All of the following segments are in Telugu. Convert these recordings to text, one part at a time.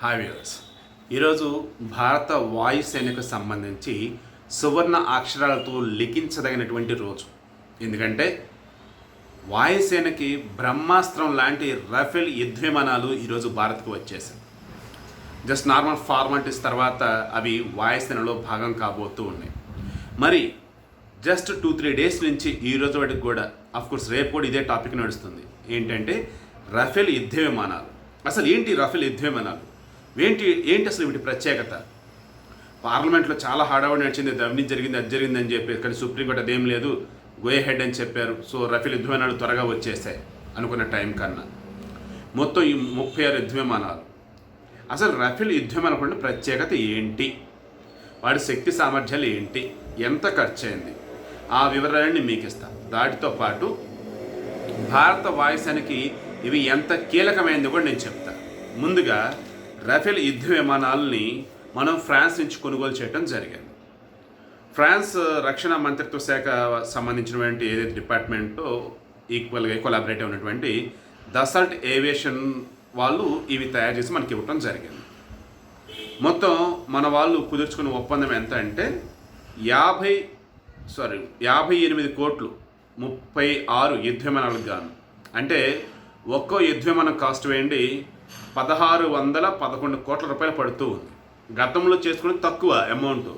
హాయ్ వ్యూవర్స్ ఈరోజు భారత వాయుసేనకు సంబంధించి సువర్ణ అక్షరాలతో లిఖించదగినటువంటి రోజు. ఎందుకంటే వాయుసేనకి బ్రహ్మాస్త్రం లాంటి రఫేల్ యుద్ధ విమానాలు ఈరోజు భారత్కు వచ్చేసాయి జస్ట్ నార్మల్ ఫార్మాలిటీస్ తర్వాత అవి వాయుసేనలో భాగం కాబోతూ ఉన్నాయి. మరి జస్ట్ టూ త్రీ డేస్ నుంచి ఈ రోజు వాటికి కూడా కోర్స్ రేపు కూడా ఇదే టాపిక్ నడుస్తుంది. ఏంటంటే రఫేల్ యుద్ధ విమానాలు అసలు ఏంటి రఫేల్ యుద్ధ విమానాలు ఏంటి ఏంటి అసలు వీటి ప్రత్యేకత? పార్లమెంట్లో చాలా హడావుడి నడిచింది ఇది అవినీతి జరిగింది అది జరిగింది అని చెప్పి కానీ సుప్రీంకోర్టు అదేం లేదు గోయే హెడ్ అని చెప్పారు. సో రఫేల్ యుద్ధ విమానాలు త్వరగా వచ్చేసాయి అనుకున్న టైం కన్నా. మొత్తం ఈ ముప్పై ఆరు యుద్ధ విమానాలు. అసలు రఫేల్ యుద్ధ విమానం ప్రత్యేకత ఏంటి? వాడి శక్తి సామర్థ్యాలు ఏంటి? ఎంత ఖర్చు అయింది ఆ వివరాలన్నీ మీకు ఇస్తాను దాటితో పాటు భారత వాయుసేనకి ఇవి ఎంత కీలకమైనది కూడా నేను చెప్తాను ముందుగా రఫేల్ యుద్ధ విమానాలని మనం ఫ్రాన్స్ నుంచి కొనుగోలు చేయడం జరిగింది. ఫ్రాన్స్ రక్షణ మంత్రిత్వ శాఖ సంబంధించినటువంటి ఏదైతే డిపార్ట్మెంటో ఈక్వల్గా కొలాబరేట్ ఉన్నటువంటి దసల్ట్ ఏవియేషన్ వాళ్ళు ఇవి తయారు చేసి మనకి ఇవ్వటం జరిగింది. మొత్తం మన వాళ్ళు కుదుర్చుకున్న ఒప్పందం ఎంత అంటే యాభై సారీ యాభై ఎనిమిది కోట్లు ముప్పై ఆరు యుద్ధ విమానాలకు గాను. అంటే ఒక్కో యుద్ధ విమానం కాస్ట్ వేయండి పదహారు వందల పదకొండు కోట్ల రూపాయలు పడుతూ ఉంది. గతంలో చేసుకుని తక్కువ అమౌంట్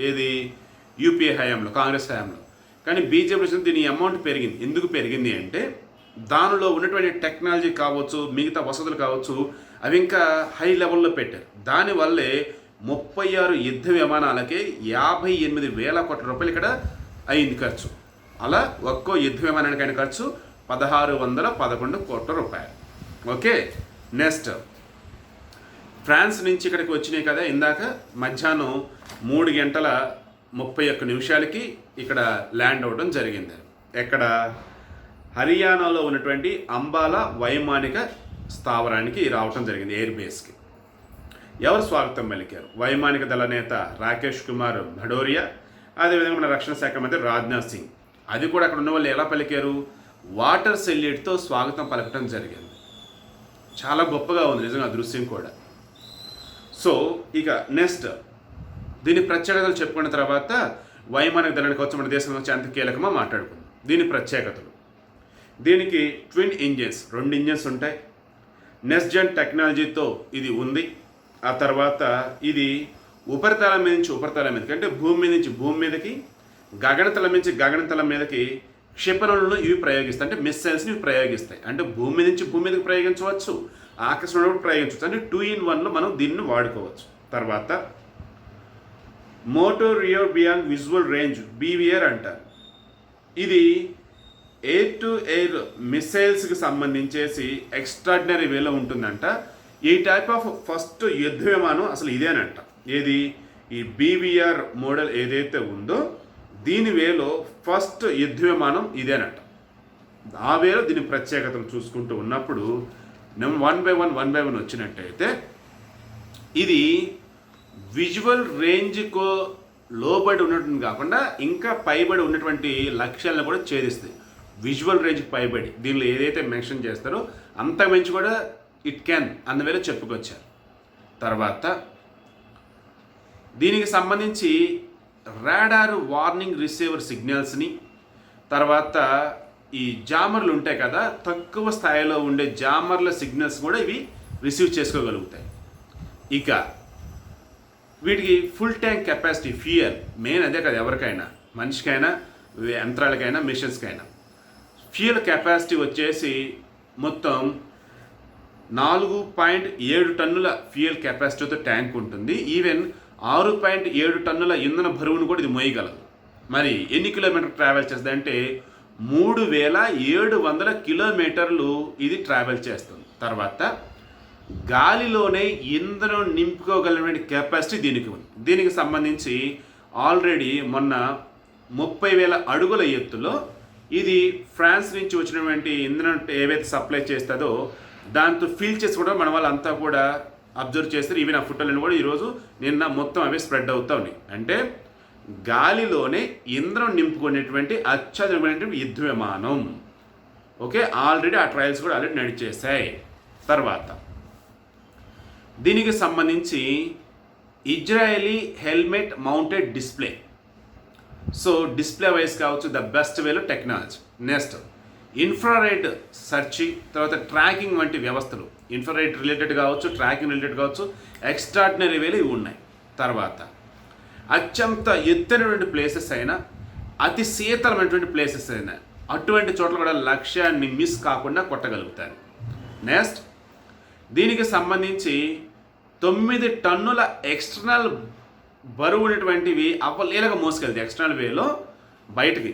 ఏది? యూపీఏ హయాంలో కాంగ్రెస్ హయాంలో. కానీ బీజేపీ వచ్చిన దీని అమౌంట్ పెరిగింది. ఎందుకు పెరిగింది అంటే దానిలో ఉన్నటువంటి టెక్నాలజీ కావచ్చు మిగతా వసతులు కావచ్చు అవి ఇంకా హై లెవెల్లో పెట్టారు. దానివల్లే ముప్పై ఆరు యుద్ధ విమానాలకే యాభై ఎనిమిది వేల కోట్ల రూపాయలు ఇక్కడ అయింది ఖర్చు. అలా ఒక్కో యుద్ధ విమానానికి అయిన ఖర్చు పదహారు వందల పదకొండు కోట్ల రూపాయలు. ఓకే? నెక్స్ట్. ఫ్రాన్స్ నుంచి ఇక్కడికి వచ్చినాయి కదా ఇందాక మధ్యాహ్నం మూడు గంటల ముప్పై ఒక్క నిమిషాలకి ఇక్కడ ల్యాండ్ అవ్వడం జరిగింది. ఎక్కడ? హర్యానాలో ఉన్నటువంటి అంబాలా వైమానిక స్థావరానికి రావటం జరిగింది ఎయిర్ బేస్కి. ఎవరు స్వాగతం పలికారు? వైమానిక దళ నేత రాకేష్ కుమార్ భడోరియా అదేవిధంగా మన రక్షణ శాఖ మంత్రి రాజ్నాథ్ సింగ్. అది కూడా అక్కడ ఉన్న వాళ్ళు ఎలా పలికారు? వాటర్ సెల్యూట్తో స్వాగతం పలకటం జరిగింది. చాలా గొప్పగా ఉంది నిజంగా దృశ్యం కూడా. సో ఇక నెక్స్ట్ దీని ప్రత్యేకతలు చెప్పుకున్న తర్వాత వైమానిక దళానికి వచ్చి మన దేశంలో వచ్చి అంత కీలకమా మాట్లాడుకుందాం. దీని ప్రత్యేకతలు. దీనికి ట్విన్ ఇంజిన్స్ రెండు ఇంజిన్స్ ఉంటాయి. నెక్స్ట్ జెన్ టెక్నాలజీతో ఇది ఉంది. ఆ తర్వాత ఇది ఉపరితలం మీద నుంచి ఉపరితలం మీదకి అంటే భూమి మీద నుంచి భూమి మీదకి గగనతలం నుంచి గగనతలం మీదకి క్షిపణులను ఇవి ప్రయోగిస్తాయి. అంటే మిస్సైల్స్ని ఇవి ప్రయోగిస్తాయి. అంటే భూమి నుంచి భూమి మీదకి ప్రయోగించవచ్చు ఆకాశంలో ప్రయోగించవచ్చు. అంటే టూ ఇన్ వన్లో మనం దీన్ని వాడుకోవచ్చు. తర్వాత Moto Rio beyond visual range BVR అంటారు. ఇది ఎయిర్ టు ఎయిర్ మిసైల్స్కి సంబంధించేసి ఎక్స్ట్రాడినరీ వేలో ఉంటుందంట. ఈ టైప్ ఆఫ్ ఫస్ట్ యుద్ధ విమానం అసలు ఇదేనంట. ఏది? ఈ బీవీఆర్ మోడల్ ఏదైతే ఉందో దీని వేలో ఫస్ట్ యుద్ధ విమానం ఇదేనట. ఆ వేలో దీని ప్రత్యేకతను చూసుకుంటూ ఉన్నప్పుడు నేను one by one one by one వచ్చినట్టయితే ఇది విజువల్ రేంజ్కు లోబడి ఉన్నటువంటి కాకుండా ఇంకా పైబడి ఉన్నటువంటి లక్ష్యాలను కూడా ఛేదిస్తుంది. విజువల్ రేంజ్ పైబడి. దీనిలో ఏదైతే మెన్షన్ చేస్తారో అంత మించి కూడా ఇట్ క్యాన్ అన్న చెప్పుకొచ్చారు. తర్వాత దీనికి సంబంధించి రాడార్ వార్నింగ్ రిసీవర్ సిగ్నల్స్ని తర్వాత ఈ జామర్లు ఉంటాయి కదా తక్కువ స్థాయిలో ఉండే జామర్ల సిగ్నల్స్ కూడా ఇవి రిసీవ్ చేసుకోగలుగుతాయి. ఇక వీటికి full tank capacity fuel main అదే కదా ఎవరికైనా మనిషికైనా యంత్రాలకైనా మిషన్స్కైనా. ఫ్యూయల్ కెపాసిటీ వచ్చేసి మొత్తం నాలుగు పాయింట్ ఏడు టన్నుల ఫ్యూయల్ కెపాసిటీతో ట్యాంక్ ఉంటుంది. ఈవెన్ ఆరు పాయింట్ ఏడు టన్నుల ఇంధన బరువును కూడా ఇది మోయగలదు. మరి ఎన్ని కిలోమీటర్ ట్రావెల్ చేస్తుంది అంటే మూడు వేల ఏడు వందల కిలోమీటర్లు ఇది ట్రావెల్ చేస్తుంది. తర్వాత గాలిలోనే ఇంధనం నింపుకోగలిగిన కెపాసిటీ దీనికి ఉంది. దీనికి సంబంధించి ఆల్రెడీ మొన్న ముప్పై వేల అడుగుల ఎత్తులో ఇది ఫ్రాన్స్ నుంచి వచ్చినటువంటి ఇంధనం ఏవైతే సప్లై చేస్తుందో దాంతో ఫిల్ చేసి కూడా మన వాళ్ళంతా కూడా అబ్జర్వ్ చేస్తారు. ఈవెన్ ఆ ఫోటోలను కూడా ఈరోజు నిన్న మొత్తం అవే స్ప్రెడ్ అవుతా ఉన్నాయి. అంటే గాలిలోనే ఇంధనం నింపుకునేటువంటి అత్యాధునికమైనటువంటి యుద్ధ విమానం ఓకే? ఆల్రెడీ ఆ ట్రయల్స్ కూడా ఆల్రెడీ నడిచేసాయి తర్వాత దీనికి సంబంధించి Israeli helmet mounted display. So display wise కావచ్చు ద బెస్ట్ వేలో టెక్నాలజీ. నెక్స్ట్ ఇన్ఫ్రారెడ్ సర్చింగ్ తర్వాత ట్రాకింగ్ వంటి వ్యవస్థలు. ఇన్ఫ్రారెడ్ రిలేటెడ్ కావచ్చు ట్రాకింగ్ రిలేటెడ్ కావచ్చు ఎక్స్ట్రాడినరీ వేలు ఇవి ఉన్నాయి. తర్వాత అత్యంత ఎత్తైనటువంటి ప్లేసెస్ అయినా అతి శీతలమైనటువంటి ప్లేసెస్ అయినా అటువంటి చోట్ల కూడా లక్ష్యాన్ని మిస్ కాకుండా కొట్టగలుగుతారు. నెక్స్ట్ దీనికి సంబంధించి తొమ్మిది టన్నుల ఎక్స్టర్నల్ బరువు ఉన్నటువంటివి అవలీలగా మోసుకెళ్తాయి. ఎక్స్టర్నల్ వేలో బయటికి.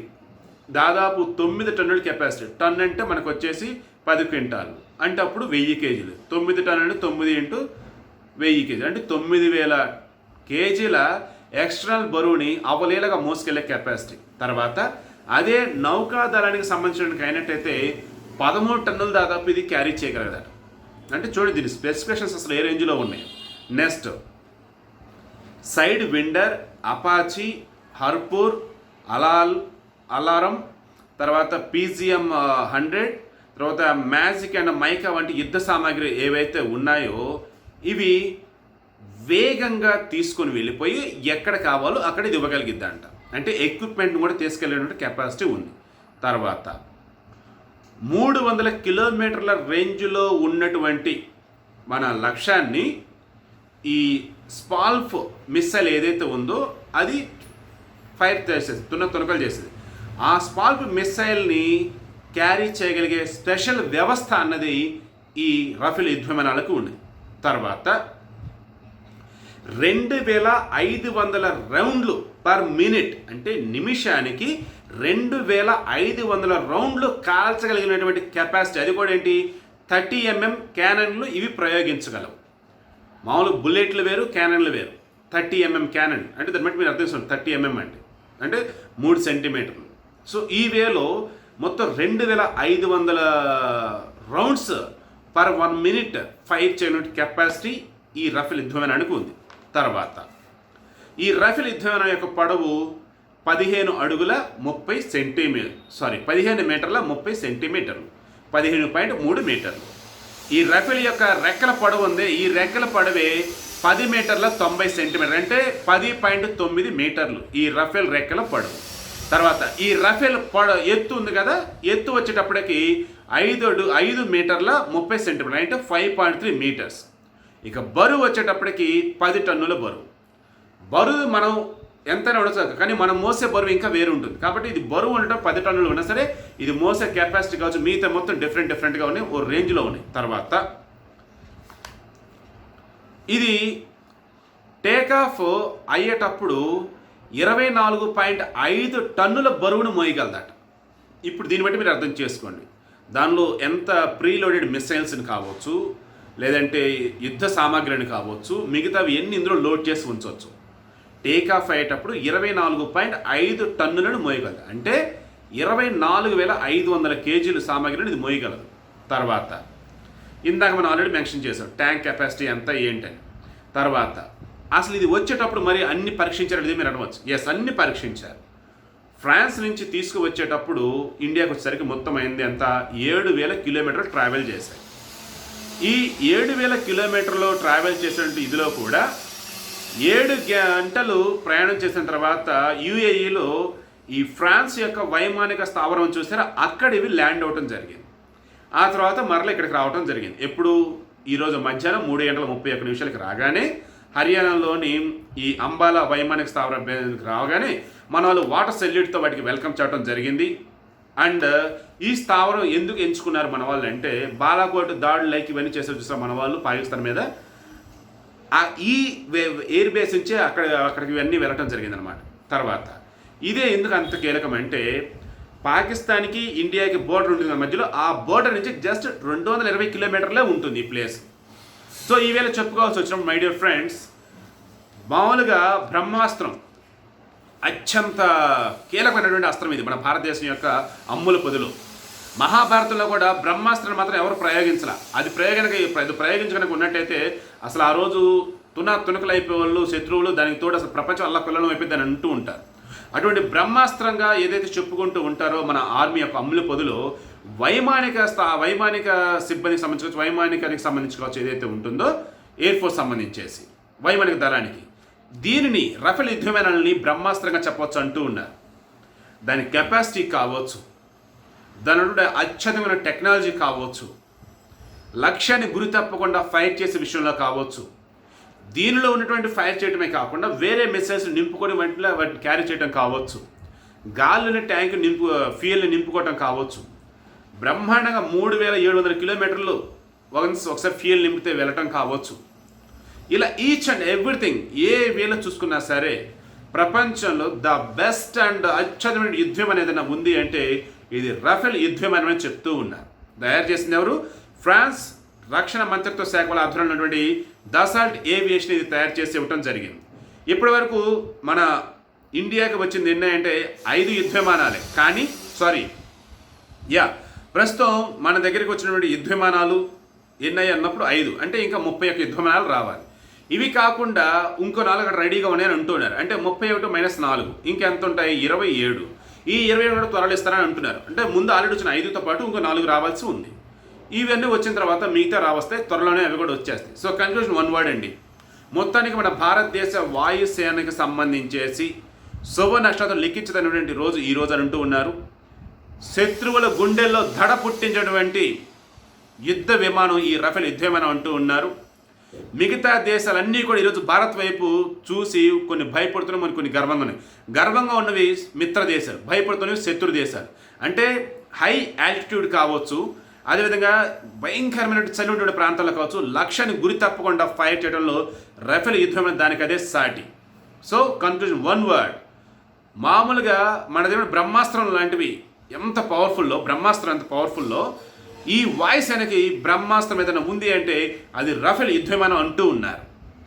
దాదాపు తొమ్మిది టన్నుల కెపాసిటీ టన్ అంటే మనకు వచ్చేసి పది క్వింటాలు. అంటే అప్పుడు వెయ్యి కేజీలు. తొమ్మిది టన్నులు అంటే తొమ్మిది ఇంటూ వెయ్యి కేజీలు. అంటే తొమ్మిది వేల కేజీల ఎక్స్టర్నల్ బరువుని అవలేలగా మోసుకెళ్ళే కెపాసిటీ తర్వాత అదే నౌకాదళానికి సంబంధించిన అయినట్టయితే పదమూడు టన్నుల దాదాపు ఇది క్యారీ చేయగలగదట అంటే చూడండి దీని స్పెసిఫికేషన్స్ అసలు ఏ రేంజ్లో ఉన్నాయి. నెక్స్ట్ సైడ్ విండర్ అపాచీ హర్పూర్ అలాల్ అలారం తర్వాత పీజీఎం హండ్రెడ్ తర్వాత మ్యాజిక్ అండ్ మైకా వంటి యుద్ధ సామాగ్రి ఏవైతే ఉన్నాయో ఇవి వేగంగా తీసుకొని వెళ్ళిపోయి ఎక్కడ కావాలో అక్కడ ఇది ఇవ్వగలిగిద్ది అంట అంటే ఎక్విప్మెంట్ కూడా తీసుకెళ్ళేటువంటి కెపాసిటీ ఉంది. తర్వాత మూడు వందల కిలోమీటర్ల రేంజ్లో ఉన్నటువంటి మన లక్ష్యాన్ని ఈ స్పాల్ఫ్ మిస్సైల్ ఏదైతే ఉందో అది ఫైర్ చేసేది తున్న తునకలు చేసేది. ఆ స్పాల్ఫ్ మిస్సైల్ని క్యారీ చేయగలిగే స్పెషల్ వ్యవస్థ అన్నది ఈ రఫేల్ యుద్ధ విమానాలకు ఉంది. తర్వాత రెండు వేల ఐదు వందల రౌండ్లు పర్ మినిట్ అంటే నిమిషానికి రెండు వేల ఐదు వందల రౌండ్లు కాల్చగలిగినటువంటి కెపాసిటీ అది కూడా ఏంటి? థర్టీ ఎంఎం క్యానన్లు ఇవి ప్రయోగించగలవు. మామూలు బుల్లెట్లు వేరు క్యానన్లు వేరు. థర్టీ ఎంఎం క్యానన్ అంటే దాన్ని బట్టి మీరు అర్థం చేసుకోండి. థర్టీ ఎంఎం అంటే అంటే మూడు సెంటీమీటర్లు. సో ఈ వేలో మొత్తం రెండు వేల ఐదు వందల rounds per one minute fire చేయనటువంటి కెపాసిటీ ఈ రఫేల్ యుద్ధవిమానానికి ఉంది. తర్వాత ఈ రఫేల్ యుద్ధమైన యొక్క పొడవు పదిహేను అడుగుల ముప్పై సెంటీమీటర్ సారీ పదిహేను మీటర్ల ముప్పై సెంటీమీటర్లు. పదిహేను పాయింట్ మూడు మీటర్లు. ఈ రఫేల్ యొక్క రెక్కల పొడవు ఉంది. ఈ రెక్కల పొడవే పది మీటర్ల తొంభై సెంటీమీటర్ అంటే పది పాయింట్ తొమ్మిది మీటర్లు ఈ రఫేల్ రెక్కల పొడవు. తర్వాత ఈ రఫేల్ పొడ ఎత్తు ఉంది కదా ఎత్తు వచ్చేటప్పటికి ఐదు ఐదు మీటర్ల ముప్పై సెంటీమీటర్ అంటే ఫైవ్ పాయింట్ త్రీ మీటర్స్ ఇక బరువు వచ్చేటప్పటికి పది టన్నుల బరువు. బరువు మనం ఎంత ఉండొచ్చు కానీ మనం మోసే బరువు ఇంకా వేరు ఉంటుంది కాబట్టి ఇది బరువు ఉండటం పది టన్నులు ఉన్నా సరే ఇది మోసే కెపాసిటీ కావచ్చు మిగతా మొత్తం డిఫరెంట్ డిఫరెంట్గా ఉన్నాయి ఓ రేంజ్లో ఉన్నాయి. తర్వాత ఇది టేక్ ఆఫ్ అయ్యేటప్పుడు ఇరవై నాలుగు పాయింట్ ఐదు టన్నుల బరువును మోయగలదట. ఇప్పుడు దీన్ని బట్టి మీరు అర్థం చేసుకోండి. దానిలో ఎంత ప్రీలోడెడ్ మిసైల్స్ని కావచ్చు లేదంటే యుద్ధ సామాగ్రిని కావచ్చు మిగతావి ఎన్ని ఇందులో లోడ్ చేసి ఉంచవచ్చు టేక్ ఆఫ్ అయ్యేటప్పుడు ఇరవై నాలుగు పాయింట్ ఐదు టన్నులను మోయగలదు. అంటే ఇరవై నాలుగు వేల ఐదు వందల కేజీలు సామాగ్రిని ఇది మోయగలదు. తర్వాత ఇందాక మనం ఆల్రెడీ మెన్షన్ చేసాం ట్యాంక్ కెపాసిటీ ఎంత ఏంటని. తర్వాత అసలు ఇది వచ్చేటప్పుడు మరి అన్ని పరీక్షించారు ఇది మీరు అనవచ్చు. ఎస్ అన్ని పరీక్షించారు. ఫ్రాన్స్ నుంచి తీసుకువచ్చేటప్పుడు ఇండియాకి వచ్చేసరికి మొత్తం అయింది ఎంత? ఏడు వేల కిలోమీటర్లు ట్రావెల్ చేశాయి. ఈ ఏడు వేల కిలోమీటర్లు ట్రావెల్ చేసినటువంటి ఇదిలో కూడా ఏడు గంటలు ప్రయాణం చేసిన తర్వాత యుఏఈలో ఈ ఫ్రాన్స్ యొక్క వైమానిక స్థావరం చూసారా? అక్కడ ఇవి ల్యాండ్ అవటం జరిగింది. ఆ తర్వాత మరల ఇక్కడికి రావటం జరిగింది. ఎప్పుడు? ఈరోజు మధ్యాహ్నం మూడు గంటల ముప్పై ఒక్క నిమిషాలకి రాగానే హర్యానాలోని ఈ అంబాలా వైమానిక స్థావరం రావగానే మన వాళ్ళు వాటర్ సెల్యూట్తో వాటికి వెల్కమ్ చేయడం జరిగింది. అండ్ ఈ స్థావరం ఎందుకు ఎంచుకున్నారు మన వాళ్ళు అంటే బాలాకోట్ దాడులు లైక్ ఇవన్నీ చేసే చూసాం మన వాళ్ళు పాకిస్తాన్ మీద? ఆ ఈ వే- ఎయిర్ బేస్ నుంచే అక్కడ అక్కడికి ఇవన్నీ వెళ్ళటం జరిగిందనమాట తర్వాత ఇదే ఎందుకు అంత కీలకం అంటే పాకిస్తాన్కి ఇండియాకి బోర్డర్ ఉంటుంది మధ్యలో ఆ బోర్డర్ నుంచి జస్ట్ రెండు వందల ఇరవై కిలోమీటర్లే ఉంటుంది ఈ ప్లేస్. సో ఈవేళ చెప్పుకోవాల్సి వచ్చినప్పుడు మై డియర్ ఫ్రెండ్స్ మామూలుగా బ్రహ్మాస్త్రం అత్యంత కీలకమైనటువంటి అస్త్రం ఇది మన భారతదేశం యొక్క అమ్ముల పొదులు. మహాభారతంలో కూడా బ్రహ్మాస్త్రం మాత్రం ఎవరు ప్రయోగించాల. అది ప్రయోగనక అది ఉన్నట్టయితే అసలు ఆ రోజు తున తునకలు అయిపోయే వాళ్ళు శత్రువులు దానికి తోడు అసలు ప్రపంచం అల్లా పిల్లలు అయిపోయింది అని అంటూ ఉంటారు. అటువంటి బ్రహ్మాస్త్రంగా ఏదైతే చెప్పుకుంటూ ఉంటారో మన ఆర్మీ యొక్క అమ్ముల పొదులు వైమానిక స్థా వైమానిక సిబ్బందికి సంబంధించి వైమానికానికి సంబంధించి కావచ్చు ఏదైతే ఉంటుందో ఎయిర్ ఫోర్స్ సంబంధించేసి వైమానిక దళానికి. దీనిని రఫేల్ యుద్ధ విమానాలని బ్రహ్మాస్త్రంగా చెప్పవచ్చు అంటూ ఉన్నారు. దాని కెపాసిటీ కావచ్చు దాని నుండి అత్యధికమైన టెక్నాలజీ కావచ్చు లక్ష్యాన్ని గురి తప్పకుండా ఫైర్ చేసే విషయంలో కావచ్చు దీనిలో ఉన్నటువంటి ఫైర్ చేయడమే కాకుండా వేరే మిసైల్స్ నింపుకొని వెంటనే వాటిని క్యారీ చేయడం కావచ్చు గాలిని ట్యాంక్ నింపు ఫ్యూయల్ని నింపుకోవటం కావచ్చు బ్రహ్మాండంగా మూడు వేల ఏడు వందల కిలోమీటర్లు వన్స్ ఒకసారి ఫ్యూయల్ నింపితే వెళ్ళటం కావచ్చు. ఇలా ఈచ్ అండ్ ఎవ్రీథింగ్ ఏ వేలో చూసుకున్నా సరే ప్రపంచంలో ద బెస్ట్ అండ్ అత్యధికమైన యుద్ధం అనేది ఉంది అంటే ఇది రఫెల్ యుద్ధం అని చెప్తూ ఉన్నారు తయారు చేసింది ఎవరు? ఫ్రాన్స్ రక్షణ మంత్రిత్వ శాఖ వాళ్ళ ఉన్నటువంటి దసాల్ట్ ఏవియేషన్ ఇది తయారు చేసి ఇవ్వటం జరిగింది. ఇప్పటి వరకు మన ఇండియాకి వచ్చింది ఎన్ని ఐదు యుద్ధ విమానాలే. కానీ సారీ యా ప్రస్తుతం మన దగ్గరికి వచ్చినటువంటి యుద్ధ విమానాలు ఎన్ని అన్నప్పుడు ఐదు. అంటే ఇంకా ముప్పై ఒక్క యుద్ధ విమానాలు రావాలి. ఇవి కాకుండా ఇంకో నాలుగు అక్కడ రెడీగా ఉన్నాయని అంటున్నారు అంటే ముప్పై ఒకటి మైనస్ నాలుగు. ఇంకెంత ఉంటాయి? ఇరవై ఏడు. ఈ ఇరవై ఏడు కూడా త్వరలో ఇస్తారని అంటున్నారు. అంటే ముందు ఆల్రెడీ వచ్చిన ఐదుతో పాటు ఇంకో నాలుగు రావాల్సి ఉంది. ఇవన్నీ వచ్చిన తర్వాత మిగతా రావస్తే త్వరలోనే అవి కూడా వచ్చేస్తాయి. సో కన్క్లూజన్ వన్ వర్డ్ అండి. మొత్తానికి మన భారతదేశ వాయుసేనకి సంబంధించేసి శుభ నక్షత్రం లిఖించదనేటువంటి రోజు ఈ రోజు అని అంటూ ఉన్నారు. శత్రువుల గుండెల్లో దడ పుట్టించినటువంటి యుద్ధ విమానం ఈ రఫేల్ యుద్ధ విమానం అంటూ ఉన్నారు. మిగతా దేశాలన్నీ కూడా ఈరోజు భారత్ వైపు చూసి కొన్ని భయపడుతున్నాయి మరి కొన్ని గర్వంగా ఉన్నాయి. గర్వంగా ఉన్నవి మిత్ర దేశాలు భయపడుతున్నవి శత్రు దేశాలు. అంటే హై ఆల్టిట్యూడ్ కావచ్చు అదేవిధంగా భయంకరమైన చలి ఉండే ప్రాంతాల్లో కావచ్చు లక్ష్యాన్ని గురి తప్పకుండా ఫైర్ చేయడంలో రఫేల్ యుద్ధమైన దానికి అదే సాటి. సో కన్క్లూజన్ వన్ వర్డ్ మామూలుగా మన దగ్గర బ్రహ్మాస్త్రం లాంటివి ఎంత పవర్ఫుల్లో బ్రహ్మాస్త్రం ఎంత పవర్ఫుల్లో ఈ వాయిస్ అనేది బ్రహ్మాస్త్రం ఏదైనా ఉంది అంటే అది రఫేల్ యుద్ధ విమానం అంటూ ఉన్నారు.